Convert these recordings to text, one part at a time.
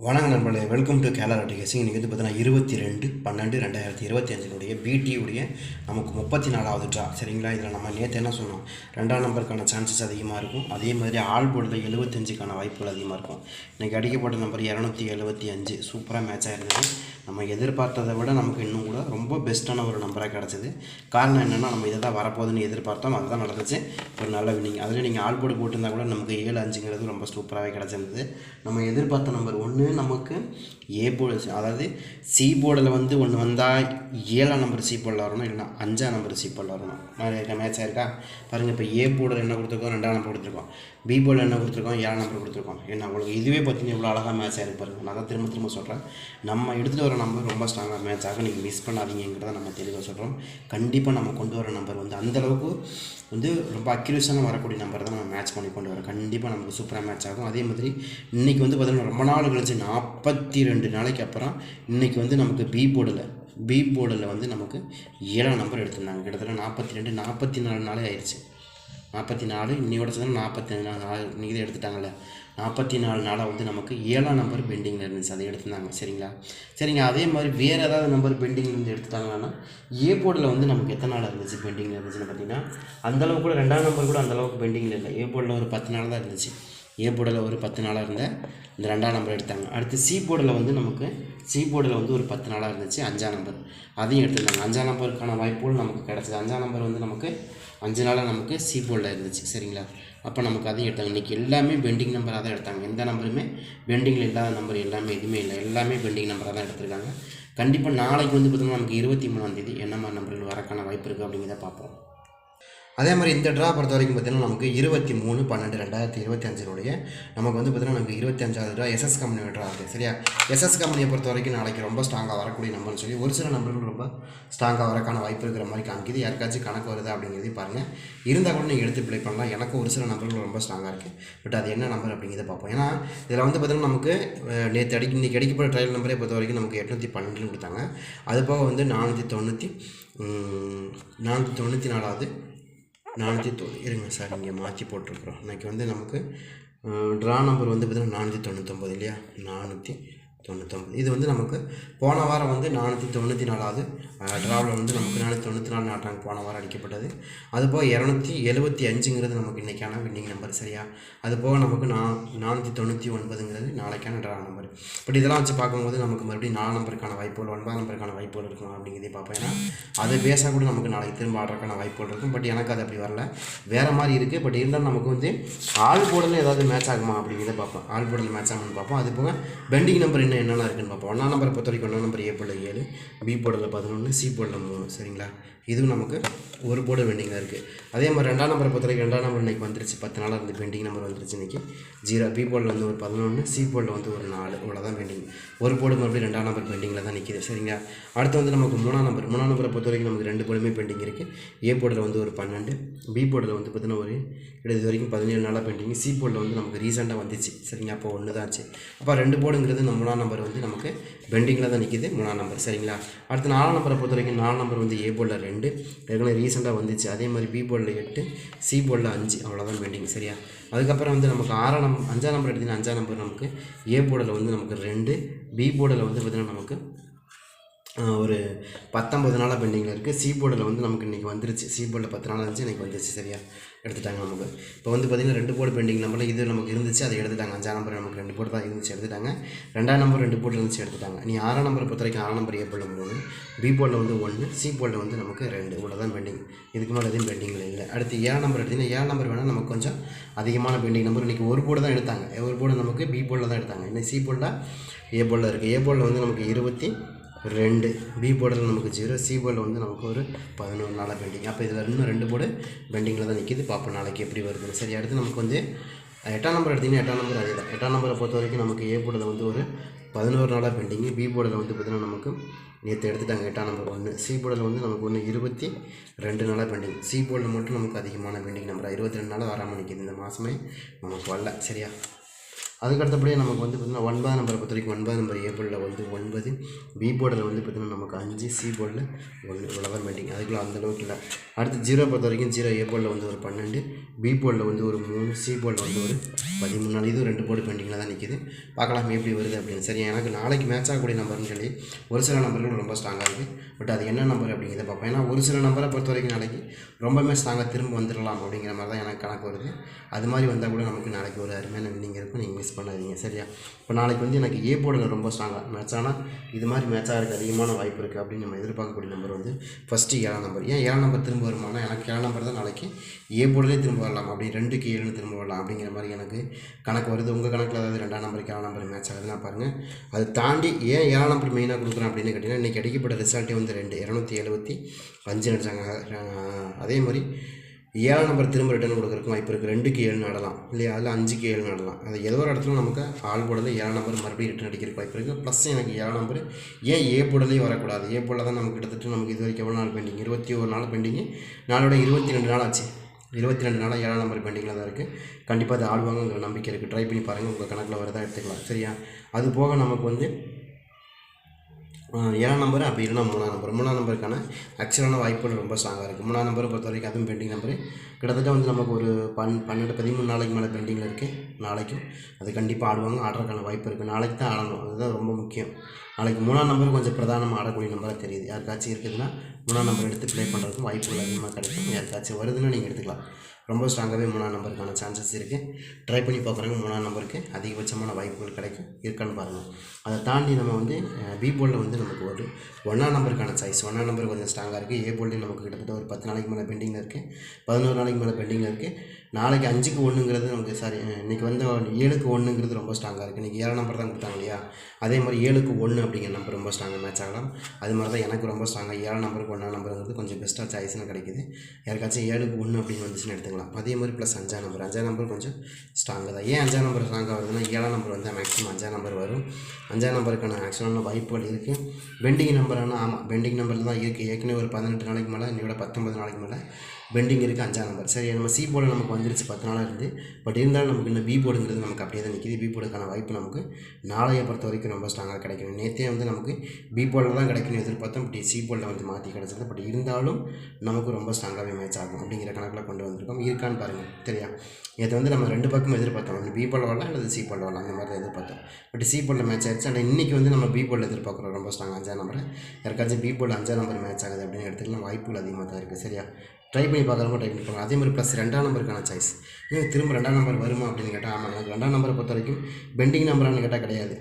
வணக்கம் நண்பர்களே. Welcome to கேலா டிகேசிங் இன்றைக்கி வந்து பார்த்தீங்கன்னா இருபத்தி ரெண்டு பன்னெண்டு ரெண்டாயிரத்தி இருபத்தி அஞ்சினுடைய பிடியுடைய நமக்கு முப்பத்தி நாலாவது ட்ரா சரிங்களா? இதில் நம்ம நேற்று என்ன சொன்னோம்? ரெண்டாம் நம்பருக்கான சான்சஸ் அதிகமாக இருக்கும். அதே மாதிரி ஆள் போர்டில் எழுபத்தஞ்சுக்கான வாய்ப்புகள் அதிகமாக இருக்கும். இன்றைக்கி அடிக்கப்பட்ட நம்பர் இரநூத்தி எழுபத்தி அஞ்சு. சூப்பராக மேட்ச் இருந்தது நம்ம எதிர்பார்த்ததை விட நமக்கு இன்னும் கூட ரொம்ப பெஸ்ட்டான ஒரு நம்பராக கிடச்சிது. காரணம் என்னென்னா நம்ம இதை தான் வரப்போகுதுன்னு எதிர்பார்த்தோம். அதுதான் நடந்துச்சு. ஒரு நல்ல வின்னிங் அதில் நீங்கள் ஆள் போர்டு போட்டிருந்தா கூட நமக்கு ஏழு அஞ்சுங்கிறது ரொம்ப சூப்பராகவே கிடச்சிருந்தது. நம்ம எதிர்பார்த்த நம்பர் ஒன்று நமக்கு ஏ போர்டு அதாவது சி போர்டில் வந்து ஒன்று வந்தால் ஏழாம் நம்பர் சி போர்டில் வரணும் இல்லைனா அஞ்சாம் நம்பர் சி போர்டில் வரணும். மாதிரி மேட்ச் ஆயிருக்கா பாருங்கள் இப்போ ஏ போர்டில் என்ன கொடுத்துருக்கோம்? ரெண்டாம் நம்பர் கொடுத்துருக்கோம். பி போர்டில் என்ன கொடுத்துருக்கோம்? ஏழாம் நம்பர் கொடுத்துருக்கோம். என்ன உங்களுக்கு இதுவே பார்த்தீங்கன்னா இவ்வளோ அழகாக மேட்ச் ஆயிருக்கு பாருங்கள் நான் தான் திரும்ப திரும்ப சொல்கிறேன் நம்ம எடுத்துகிட்டு வர நம்பர் ரொம்ப ஸ்ட்ராங்காக மேட்ச் ஆகும் நீங்கள் மிஸ் பண்ணாதீங்கிறத நம்ம தெளிவாக சொல்கிறோம் கண்டிப்பாக நம்ம கொண்டு வர நம்பர் வந்து அந்தளவுக்கு வந்து ரொம்ப அக்யூரேஷனாக வரக்கூடிய நம்பர் தான் நம்ம மேட்ச் பண்ணி கொண்டு வரோம் கண்டிப்பாக நமக்கு சூப்பராக மேட்ச் ஆகும். அதே மாதிரி இன்றைக்கி வந்து பார்த்திங்கன்னா ரொம்ப நாள் கழிச்சு நாற்பத்தி ரெண்டு நாளைக்கு அப்புறம் இன்றைக்கி வந்து நமக்கு பி போர்டில் பி போர்டில் வந்து நமக்கு ஏழாம் நம்பர் எடுத்திருந்தாங்க. கிட்டத்தட்ட நாற்பத்தி ரெண்டு நாற்பத்தி நாலு நாளே ஆயிடுச்சு நாற்பத்தி நாலு இன்னையோட சேர்ந்து நாற்பத்தி நாலு நாள் இன்றைக்கி தான் எடுத்துட்டாங்கல்ல. நாற்பத்தி நாலு நாளாக வந்து நமக்கு ஏழாம் நம்பர் பெண்டிங்கில் இருந்துச்சு. அதை எடுத்திருந்தாங்க. சரிங்களா? சரிங்க அதே மாதிரி வேறு ஏதாவது நம்பர் பெண்டிங்கில் இருந்து எடுத்துட்டாங்கன்னா ஏ போர்டில் வந்து நமக்கு எத்தனை நாள் இருந்துச்சு பெண்டிங்கில் இருந்துச்சுன்னு பார்த்தீங்கன்னா அந்தளவுக்கு கூட ரெண்டாம் நம்பர் கூட அந்தளவுக்கு பெண்டிங்கில் இல்லை. ஏ போர்டில் ஒரு பத்து நாள் தான் இருந்துச்சு. ஏ போர்டில் ஒரு பத்து நாளாக இருந்தேன் இந்த ரெண்டாம் நம்பர் எடுத்தாங்க. அடுத்து சி போர்டில் வந்து நமக்கு சி போர்டில் வந்து ஒரு பத்து நாளாக இருந்துச்சு அஞ்சாம் நம்பர் அதையும் எடுத்துருந்தாங்க. அஞ்சாம் நம்பருக்கான வாய்ப்புகள் நமக்கு கிடச்சிது. அஞ்சாம் நம்பர் வந்து நமக்கு அஞ்சு நாளாக நமக்கு சி போர்டில் இருந்துச்சு சரிங்களா? அப்போ நமக்கு அதையும் எடுத்தாங்க. இன்றைக்கி எல்லாமே பெண்டிங் நம்பராக தான் எடுத்தாங்க. எந்த நம்பருமே பெண்டிங்கில் இல்லாத நம்பர் எல்லாமே எதுவுமே இல்லை. எல்லாமே பெண்டிங் நம்பராக தான் எடுத்திருக்காங்க. கண்டிப்பாக நாளைக்கு வந்து பார்த்திங்கன்னா நமக்கு இருபத்தி மூணாந்தேதி என்ன மாதிரி நம்பர்கள் வரக்கான வாய்ப்பு இருக்குது அப்படிங்கிறத பார்ப்போம். அதே மாதிரி இந்த ட்ரா பொறுத்த வரைக்கும் பார்த்தீங்கன்னா நமக்கு இருபத்தி மூணு பன்னெண்டு ரெண்டாயிரத்தி இருபத்தி அஞ்சினுடைய நமக்கு வந்து பார்த்திங்கன்னா நமக்கு இருபத்தி அஞ்சாவது ட்ரா எஸ்எஸ் கம்பெனி ட்ரா இருக்குது சரியா? எஸ்எஸ் கம்பெனியை பொறுத்த வரைக்கும் நாளைக்கு ரொம்ப ஸ்ட்ராங்காக வரக்கூடிய நம்பர்னு சொல்லி ஒரு சில நம்பர்கள் ரொம்ப ஸ்ட்ராங்காக வரக்கான வாய்ப்பு இருக்கிற மாதிரி காமிக்குது. யாருக்காச்சும் கணக்கு வருது அப்படிங்கிறதையும் பாருங்கள் இருந்தால் கூட நீங்கள் எடுத்து ப்ளே பண்ணலாம். எனக்கு ஒரு சில நம்பர்கள் ரொம்ப ஸ்ட்ராங்காக இருக்குது பட் அது என்ன நம்பர் அப்படிங்கிறத பார்ப்போம். ஏன்னா இதில் வந்து பார்த்திங்கன்னா நமக்கு நேற்று அடி இன்றைக்கி அடிக்கப்பட்ட ட்ரையல் நம்பரே பொறுத்த வரைக்கும் நமக்கு எட்நூற்றி பன்னெண்டுன்னு கொடுத்தாங்க. அது போக வந்து நானூற்றி தொண்ணூற்றி நானூற்றி தொண்ணூற்றி நாலாவது நானூற்றி தொ இருங்க சார் இங்கே மாற்றி போட்டிருக்குறோம். இன்றைக்கி வந்து நமக்கு ட்ரா நம்பர் வந்து பார்த்திங்கன்னா நானூற்றி தொண்ணூற்றொம்பது இல்லையா? நானூற்றி தொண்ணூத்தொம்பது இது வந்து நமக்கு போன வாரம் வந்து நானூற்றி தொண்ணூற்றி நாலாவது ட்ராவில் வந்து நமக்கு நானூற்றி தொண்ணூற்றி நாலு நாட்டாங்க போன வாரம் அடிக்கப்பட்டது. அது போக இரநூத்தி எழுபத்தி அஞ்சுங்கிறது நமக்கு இன்றைக்கான வின்னிங் நம்பர் சரியா? அது போக நமக்கு நா நானூற்றி தொண்ணூற்றி ஒன்பதுங்கிறது நாளைக்கான ட்ரா நம்பர் பட் இதெல்லாம் வச்சு பார்க்கும்போது நமக்கு மறுபடியும் நாலு நம்பருக்கான வாய்ப்புகள் ஒன்பதாம் நம்பருக்கான வாய்ப்புகள் இருக்கும் அப்படிங்கிறதே பார்ப்போம். ஏன்னா அது பேஸாக கூட நமக்கு நாளைக்கு திரும்ப ஆடுறதுக்கான வாய்ப்புகள் இருக்கும். பட் எனக்கு அது அப்படி வரல. வேறு மாதிரி இருக்குது பட் இருந்தாலும் நமக்கு வந்து ஆள் போடல ஏதாவது மேட்ச் ஆகுமா அப்படிங்கிறத பார்ப்போம். ஆள் போடல மேட்ச் ஆகும்னு பார்ப்போம். அது போக பெண்டிங் நம்பர் இன்னும் என்னென்ன இருக்குன்னு பார்ப்போம். ஒன்றாம் நம்பரை பொறுத்த வரைக்கும் ஒன்றாம் நம்பர் ஏ போர்டில் ஏழு பி போர்டில் பதினொன்று சி போர்டில் மூணு சரிங்களா? இதுவும் நமக்கு ஒரு போர்டு பெண்டிங்கில் இருக்குது அதே மாதிரி ரெண்டாம் நம்பரை பொறுத்த வரைக்கும் ரெண்டாம் நம்பர் இன்றைக்கி வந்துருச்சு. பத்து நாளாக இருந்து பெண்டிங் நம்பர் வந்துருச்சு இன்றைக்கி ஜீரோ பி போர்டில் வந்து ஒரு பதினொன்று சி போர்டில் வந்து ஒரு நாலு இவ்வளோதான் பெண்டிங் ஒரு போர்டு மறுபடியும் ரெண்டாம் நம்பர் பெண்டிங்கில் தான் நிற்கிது சரிங்களா? அடுத்து வந்து நமக்கு மூணாம் நம்பர். மூணாம் நம்பரை பொறுத்த வரைக்கும் நமக்கு ரெண்டு போர்டுமே பெண்டிங் இருக்குது ஏ போர்டில் வந்து ஒரு பன்னெண்டு பி போர்டில் வந்து பார்த்தீங்கன்னா ஒரு இது வரைக்கும் பதினேழு நாளாக பெண்டிங் சி போர்டில் வந்து நமக்கு ரீசெண்டாக வந்துச்சு சரிங்க அப்போ ஒன்று தான் ஆச்சு. அப்போ ரெண்டு போர்டுங்கிறது இந்த மூணாம் நம்பர் வந்து நமக்கு பெண்டிங்கில் தான் நிற்கிது மூணாம் நம்பர் சரிங்களா? அடுத்து நாலாம் நம்பரை பொறுத்த வரைக்கும் நாலாம் நம்பர் வந்து ஏ போர்டில் ரெண்டு. ஏற்கனவே ரீசெண்டாக வந்துச்சு. அதே மாதிரி பி போர்டில் எட்டு சி போலில் அஞ்சு. அவ்வளோதான் பெண்டிங் சரியா? அதுக்கப்புறம் வந்து நமக்கு ஆறாம் நம் அஞ்சாம் நம்பர் எடுத்திங்கன்னா அஞ்சாம் நம்பர் நமக்கு ஏ போர்டில் வந்து நமக்கு ரெண்டு. பி போர்டில் வந்து பார்த்திங்கன்னா நமக்கு ஒரு பத்தொம்பது நாளாக பெண்டிங்கில் இருக்குது சி போர்டில் வந்து நமக்கு இன்றைக்கி வந்துருச்சு. சி போர்டில் பத்து நாள் இருந்துச்சு இன்றைக்கி வந்துருச்சு. சரியா? எடுத்துட்டாங்க நமக்கு. இப்போ வந்து பார்த்திங்கன்னா ரெண்டு போர்டு பெண்டிங் நம்பரில் இது நமக்கு இருந்துச்சு அதை எடுத்துட்டாங்க. அஞ்சாம் நம்பர் நமக்கு ரெண்டு போர்டு தான் இருந்துச்சு எடுத்துட்டாங்க. ரெண்டாம் நம்பர் ரெண்டு போர்டு இருந்துச்சு எடுத்துட்டாங்க. நீ ஆறாம் நம்பரை பொறுத்த வரைக்கும் ஆறாம் நம்பர் ஏ போர்டில் மூணு பி போர்டில் வந்து ஒன்று சி போர்டில் வந்து நமக்கு ரெண்டு. இவ்வளோ தான் பெண்டிங் இதுக்கு மேலே எதுவும் பெண்டிங்கில் இல்லை. அடுத்து ஏழாம் நம்பர் எடுத்திங்கன்னா ஏழாம் நம்பர் வேணால் நமக்கு கொஞ்சம் அதிகமான பெண்டிங் நம்பர் இன்றைக்கி ஒரு போர்டு தான் எடுத்தாங்க. ஒரு போர்டு நமக்கு பி போர்டில் தான் எடுத்தாங்க. இன்னும் சி போர்டில் ஏ போர்டில் இருக்குது ஏ போர்டில் வந்து நமக்கு இருபத்தி ரெண்டு. பி போர்டில் நமக்கு ஜீரோ சி போர்டில் வந்து நமக்கு ஒரு பதினொரு நாளாக பெண்டிங் அப்போ இதில் இன்னும் ரெண்டு போர்டு பெண்டிங்கில் தான் நிற்கிது பார்ப்போம் நாளைக்கு எப்படி வருதுன்னு. சரி அடுத்து நமக்கு வந்து எட்டாம் நம்பர் எடுத்திங்கன்னா எட்டாம் நம்பர் அதே தான். எட்டாம் நம்பரை பொறுத்த வரைக்கும் நமக்கு ஏ போர்டில் வந்து ஒரு பதினோரு நாளாக பெண்டிங்கு பி போர்டில் வந்து பார்த்திங்கன்னா நமக்கு நேற்று எடுத்துட்டாங்க எட்டாம் நம்பர் ஒன்று சி போர்டில் வந்து நமக்கு ஒன்று இருபத்தி ரெண்டு நாளாக பெண்டிங் சி போர்டில் மட்டும் நமக்கு அதிகமான பெண்டிங் நம்பர் இருபத்தி ரெண்டு நாளாக வராமல் நிற்கிது இந்த மாதமே நமக்கு வரல. சரியா? அதுக்கு அடுத்தபடியே நமக்கு வந்து பார்த்திங்கன்னா ஒன்பதாம் நம்பரை பொறுத்த வரைக்கும் ஒன்பதாம் நம்பர் ஏ போர்டில் வந்து ஒன்பது பி போர்டில் வந்து பார்த்திங்கன்னா நமக்கு அஞ்சு சி போர்டில் ஒன்று இவ்வளோதான் பெண்டிங் அதுக்குள்ள அந்தளவுக்கு இல்லை. அடுத்து ஜீரோ பொறுத்த வரைக்கும் ஜீரோ ஏ போர்டில் வந்து ஒரு பன்னெண்டு பி போர்டில் வந்து ஒரு மூணு சி போர்டில் வந்து ஒரு பதிமூணு நாள் இதுவும் ரெண்டு போர்டு பெண்டிங்கில் தான் நிற்கிது பார்க்கலாம் எப்படி வருது அப்படின்னு. சரி எனக்கு நாளைக்கு மேட்ச் ஆகக்கூடிய நம்பர்னு சொல்லி ஒரு சில நம்பர்கள் ரொம்ப ஸ்ட்ராங்காக இருக்குது பட் அது என்ன நம்பர் அப்படிங்கிறத பார்ப்போம். ஏன்னா ஒரு சில நம்பரை பொறுத்த வரைக்கும் நாளைக்கு ரொம்பவே ஸ்ட்ராங்காக திரும்ப வந்துடலாம் அப்படிங்கிற மாதிரி தான் எனக்கு கணக்கு வருது. அது மாதிரி வந்தால் கூட நமக்கு நாளைக்கு ஒரு அருமையான வின்னிங் இருக்கும். நீங்கள் மிஸ் பண்ணாதீங்க சரியா? இப்போ நாளைக்கு வந்து எனக்கு ஏ போர்டில் ரொம்ப ஸ்ட்ராங்காக மேட்ச் ஆனால் இது மாதிரி மேட்ச் ஆகிறதுக்கு அதிகமான வாய்ப்பு இருக்குது அப்படின்னு நம்ம எதிர்பார்க்கக்கூடிய நம்பர் வந்து ஃபஸ்ட்டு ஏழாம் நம்பர் ஏன் ஏழாம் நம்பர் திரும்ப வருமானா எனக்கு ஏழாம் நம்பர் தான் நாளைக்கு ஏ போர்டிலே திரும்ப வரலாம். அப்படி ரெண்டுக்கு ஏழுன்னு திரும்ப வரலாம் அப்படிங்கிற மாதிரி எனக்கு கணக்கு வருது. உங்கள் கணக்கில் அதாவது ரெண்டாம் நம்பருக்கு ஏழாம் நம்பர் மேட்ச் ஆகுதுன்னா பாருங்கள் அது தாண்டி ஏன் ஏழாம் நம்பர் மெயினாக கொடுக்குறேன் அப்படின்னு கேட்டிங்கன்னா இன்றைக்கி அடிக்கப்பட்ட ரிசல்ட்டே வந்து ரெண்டு இரநூத்தி எழுபத்தி அஞ்சு அடிச்சாங்க. அதே மாதிரி ஏழாம் நம்பர் திரும்ப ரிட்டர்ன் கொடுக்குறதுக்கு வாய்ப்பு இருக்குது ரெண்டுக்கு ஏழு நடலாம். இல்லையா? அதில் அஞ்சுக்கு ஏழு நடலாம். அது ஏதோ ஒரு இடத்துல நமக்கு ஆள் போடல ஏழாம் நம்பர் மறுபடியும் ரிட்டர்ன் அடிக்கிறதுக்கு வாய்ப்பு இருக்குது ப்ளஸ் எனக்கு ஏழாம் நம்பர் ஏன் ஏ போடலையும் வரக்கூடாது? ஏ போடல தான் நமக்கு கிட்டத்தட்ட நமக்கு இது வரைக்கும் எவ்வளோ நாள் பெண்டிங் இருபத்தி ஒரு நாள் பெண்டிங் நாளோட இருபத்தி ரெண்டு நாள் ஆச்சு. இருபத்தி ரெண்டு நாளாக ஏழாம் நம்பர் பெண்டிங்கில் தான் இருக்குது கண்டிப்பாக அது ஆடுவாங்கங்கிற நம்பிக்கை இருக்குது ட்ரை பண்ணி பாருங்கள் உங்கள் கணக்கில் வரதா எடுத்துக்கலாம். சரியா? அது போக நமக்கு வந்து ஏழாம் நம்பர் அப்படி இல்லைனா மூணாம் நம்பர் மூணாம் நம்பருக்கான ஆக்சுவலான வாய்ப்புகள் ரொம்ப ஸ்ட்ராங்காக இருக்குது மூணாம் நம்பரை பொறுத்த வரைக்கும் அதுவும் பெண்டிங் நம்பரு கிட்டத்தட்ட வந்து நமக்கு ஒரு பன் பன்னெண்டு பதிமூணு நாளைக்கு மேலே பெண்டிங்கில் இருக்குது நாளைக்கும் அது கண்டிப்பாக ஆடுவாங்க. ஆடுறதுக்கான வாய்ப்பு இருக்குது நாளைக்கு தான் ஆடணும். அதுதான் ரொம்ப முக்கியம். நாளைக்கு மூணாம் நம்பர் கொஞ்சம் பிரதானமாக ஆடக்கூடிய நம்பராக தெரியுது. யாருக்காச்சும் இருக்குதுன்னா மூணாம் நம்பர் எடுத்து ப்ளே பண்ணுறதுக்கும் வாய்ப்புகள் அதிகமாக கிடைக்கும். யாருக்காச்சும் வருதுன்னா நீங்கள் எடுத்துக்கலாம். ரொம்ப ஸ்ட்ராங்காகவே மூணாம் நம்பருக்கான சான்சஸ் இருக்குது ட்ரை பண்ணி பார்க்குறவங்க மூணாம் நம்பருக்கு அதிகபட்சமான வாய்ப்புகள் கிடைக்கும். இருக்கான்னு பாருங்கள் அதை தாண்டி நம்ம வந்து பி போர்டில் வந்து நமக்கு ஒரு ஒன்றாம் நம்பருக்கான சாய்ஸ் ஒன்றாம் நம்பர் கொஞ்சம் ஸ்ட்ராங்காக இருக்குது ஏ போல்டு நமக்கு கிட்டத்தட்ட ஒரு பத்து நாளைக்கு மேலே பெண்டிங்கில் இருக்குது பதினோரு நாளைக்கு மேலே பெண்டிங்கில் இருக்குது. நாளைக்கு அஞ்சுக்கு ஒன்றுங்கிறது நமக்கு சாரி இன்றைக்கி வந்து ஏழுக்கு ஒன்றுங்கிறது ரொம்ப ஸ்ட்ராங்காக இருக்குது இன்றைக்கி ஏழாம் நம்பர் தான் கொடுத்தாங்க இல்லையா? அதே மாதிரி ஏழுக்கு ஒன்று அப்படிங்கிற நம்பர் ரொம்ப ஸ்ட்ராங்காக மேட்ச் ஆகலாம். அது மாதிரி தான் எனக்கு ரொம்ப ஸ்ட்ராங்காக ஏழாம் நம்பருக்கு ஒன்றாம் நம்பருங்கிறது கொஞ்சம் பெஸ்ட்டாக சாய்ஸ்னு கிடைக்குது. யாருக்காச்சும் ஏழுக்கு ஒன்று அப்படின்னு வந்துச்சுன்னு எடுத்துக்கலாம். அதே மாதிரி ப்ளஸ் அஞ்சாம் நம்பர் அஞ்சாம் நம்பர் கொஞ்சம் ஸ்ட்ராங்காக தான். ஏன் அஞ்சாம் நம்பர் ஸ்ட்ராங்காக வருதுன்னா ஏழாம் நம்பர் வந்து மேக்ஸிமம் அஞ்சாம் நம்பர் வரும். அஞ்சாம் நம்பருக்கான ஆக்சுவலான வாய்ப்புகள் இருக்குது பெண்டிங் நம்பரான ஆமாம் பெண்டிங் நம்பரில் தான் இருக்குது ஏற்கனவே ஒரு பதினெட்டு நாளைக்கு மேலே இன்னையோட பத்தொம்பது நாளைக்கு மேலே பெண்டிங் இருக்குது அஞ்சாம் நம்பர் சரி நம்ம சி போர்டு நமக்கு வந்துருச்சு பத்து நாளாக இருந்து. பட் இருந்தாலும் நமக்கு இன்னும் பி போர்டுங்கிறது நமக்கு அப்படியே தான் நிற்கிது பி போர்டுக்கான வாய்ப்பு நமக்கு நாளைய பொறுத்த வரைக்கும் ரொம்ப ஸ்ட்ராங்காக கிடைக்கும் நேற்றே வந்து நமக்கு பி போர்டில் தான் கிடைக்கணும் எதிர்பார்த்தோம். பட் சி போர்டில் வந்து மாற்றி கிடச்சிது பட் இருந்தாலும் நமக்கு ரொம்ப ஸ்ட்ராங்காகவே மேட்ச் ஆகும் அப்படிங்கிற கணக்கில் கொண்டு வந்திருக்கோம். இருக்கான்னு பாருங்கள் சரியா? இதை வந்து நம்ம ரெண்டு பக்கமும் எதிர்பார்த்தோம். ஒன்று பி போர்டில் வரலாம் அல்லது சி போர்டில் வரலாம். அந்த மாதிரி தான் எதிர்பார்த்தோம். பட் சி போர்டில் மேட்ச் ஆயிடுச்சு. ஆனால் இன்றைக்கி வந்து நம்ம பி போர்டில் எதிர்பார்க்குறோம். ரொம்ப ஸ்ட்ராங் அஞ்சாம் நம்பர் யாருக்காச்சும் பி போர்டில் அஞ்சாம் நம்பர் மேட்ச் ஆகுது அப்படின்னு எடுத்துக்கலாம். வாய்ப்புகள் அதிகமாக தான் இருக்குது சரியா? ட்ரை பண்ணி பார்க்குறவங்க ட்ரை பண்ணி பார்க்கலாம் அதே மாதிரி ப்ளஸ் ரெண்டாம் நம்பருக்கான சாய்ஸ் ஏன் திரும்ப ரெண்டாம் நம்பர் வருமா அப்படின்னு கேட்டால் ஆமாம் எனக்கு ரெண்டாம் நம்பரை பொறுத்த வரைக்கும் பெண்டிங் நம்பரானு கேட்டால் கிடையாது.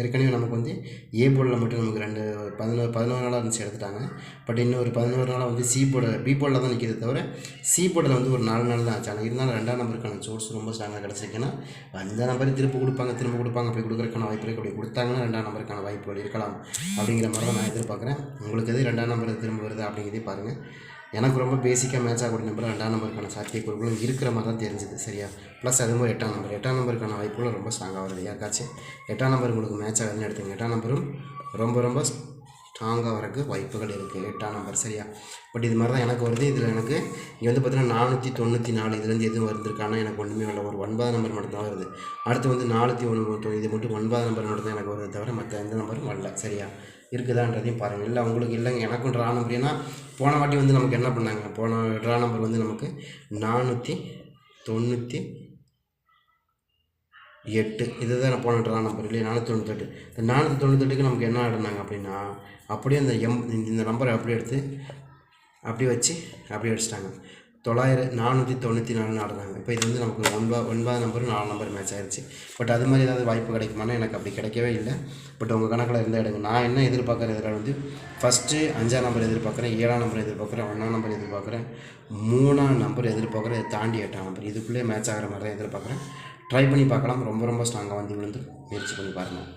ஏற்கனவே நமக்கு வந்து ஏ போர்டில் மட்டும் நமக்கு ரெண்டு பதினோரு பதினோரு நாளாக இருந்துச்சு எடுத்துட்டாங்க. பட் இன்னும் ஒரு பதினோரு நாளாக வந்து சி போர்டில் பி போர்டில் தான் நிற்கிது தவிர சி போர்டில் வந்து ஒரு நாலு நாள் தான் ஆச்சு. ஆனால் இருந்தாலும் ரெண்டாம் நம்பருக்கான சோர்ஸ் ரொம்ப ஸ்ட்ராங்காக கிடச்சிருக்குன்னா அந்த நம்பர் திரும்ப கொடுப்பாங்க திரும்ப கொடுப்பாங்க அப்படி கொடுக்குறதுக்கான வாய்ப்பு இருக்குது அப்படி கொடுத்தாங்கன்னா ரெண்டாம் நம்பருக்கான வாய்ப்புகள் இருக்கலாம். அப்படிங்கிற மாதிரி தான் நான் எதிர்பார்க்குறேன். உங்களுக்கு எது ரெண்டாம் நம்பர் திரும்ப வருது அப்படிங்கிறதே பாருங்கள் எனக்கு ரொம்ப பேசிக்காக மேட்ச் ஆகக்கூடிய நம்பர் ரெண்டாம் நம்பருக்கான சாத்தியக்கூறுகளும் இருக்கிற மாதிரி தான் தெரிஞ்சுது சரியா? ப்ளஸ் அது மாதிரி எட்டாம் நம்பர் எட்டாம் நம்பருக்கான வாய்ப்புகளும் ரொம்ப ஸ்ட்ராங்காக வருது யாருக்காச்சும் எட்டாம் நம்பர் உங்களுக்கு மேட்ச் ஆகுதுன்னு எடுத்துங்க எட்டாம் நம்பரும் ரொம்ப ரொம்ப ஸ்ட்ராங்காக வரக்கு வாய்ப்புகள் இருக்குது எட்டாம் நம்பர் சரியா? பட் இது மாதிரி தான் எனக்கு வருது. இதில் எனக்கு இங்கே வந்து பார்த்தீங்கன்னா நானூற்றி தொண்ணூற்றி நாலு இதுலேருந்து எதுவும் வந்திருக்கானா எனக்கு ஒன்றுமே வரல ஒரு ஒன்பதாம் நம்பர் மட்டும் தான் வருது. அடுத்து வந்து நானூற்றி ஒன்று இது மட்டும் ஒன்பதாம் நம்பர் மட்டும் தான் எனக்கு வருது தவிர மற்ற எந்த நம்பரும் வரல சரியா? இருக்குதான்றதையும் பாருங்கள் இல்லை உங்களுக்கு இல்லைங்க. எனக்கும் ட்ரா நம்பர் ஏன்னா போன வாட்டி வந்து நமக்கு என்ன பண்ணாங்க? போன ட்ரா நம்பர் வந்து நமக்கு நானூற்றி தொண்ணூற்றி எட்டு. இதுதான் நான் போன ட்ரா நம்பர் இல்லையா? நானூற்றி தொண்ணூத்தெட்டு. இந்த நானூற்றி தொண்ணூத்தெட்டுக்கு நமக்கு என்ன ஆடினாங்க அப்படின்னா அப்படியே அந்த எம் இந்த நம்பரை அப்படியே எடுத்து அப்படியே வச்சு அப்படியே அடிச்சிட்டாங்க. தொள்ளாயிரம் நானூற்றி தொண்ணூற்றி நாலுன்னு ஆடுறாங்க இப்போ இது வந்து நமக்கு ஒன்பது ஒன்பது நம்பர் நாலு நம்பர் மேட்ச் ஆயிடுச்சு பட் அது மாதிரி ஏதாவது வாய்ப்பு கிடைக்குமானா எனக்கு அப்படி கிடைக்கவே இல்லை. பட் உங்கள் கணக்கில் இருந்தால் எடுங்க. நான் என்ன எதிர்பார்க்குற இதில் வந்து ஃபஸ்ட்டு அஞ்சாம் நம்பர் எதிர்பார்க்குறேன் ஏழாம் நம்பர் எதிர்பார்க்குறேன் ஒன்றாம் நம்பர் எதிர்பார்க்குறேன் மூணாம் நம்பர் எதிர்பார்க்குறேன் இதை தாண்டி எட்டாம் நம்பர் இதுக்குள்ளே மேட்ச் ஆகிற மாதிரி தான் எதிர்பார்க்குறேன். ட்ரை பண்ணி பார்க்கலாம். ரொம்ப ரொம்ப ஸ்ட்ராங்காக வந்து விழுந்து முயற்சி பண்ணி பாருங்கள்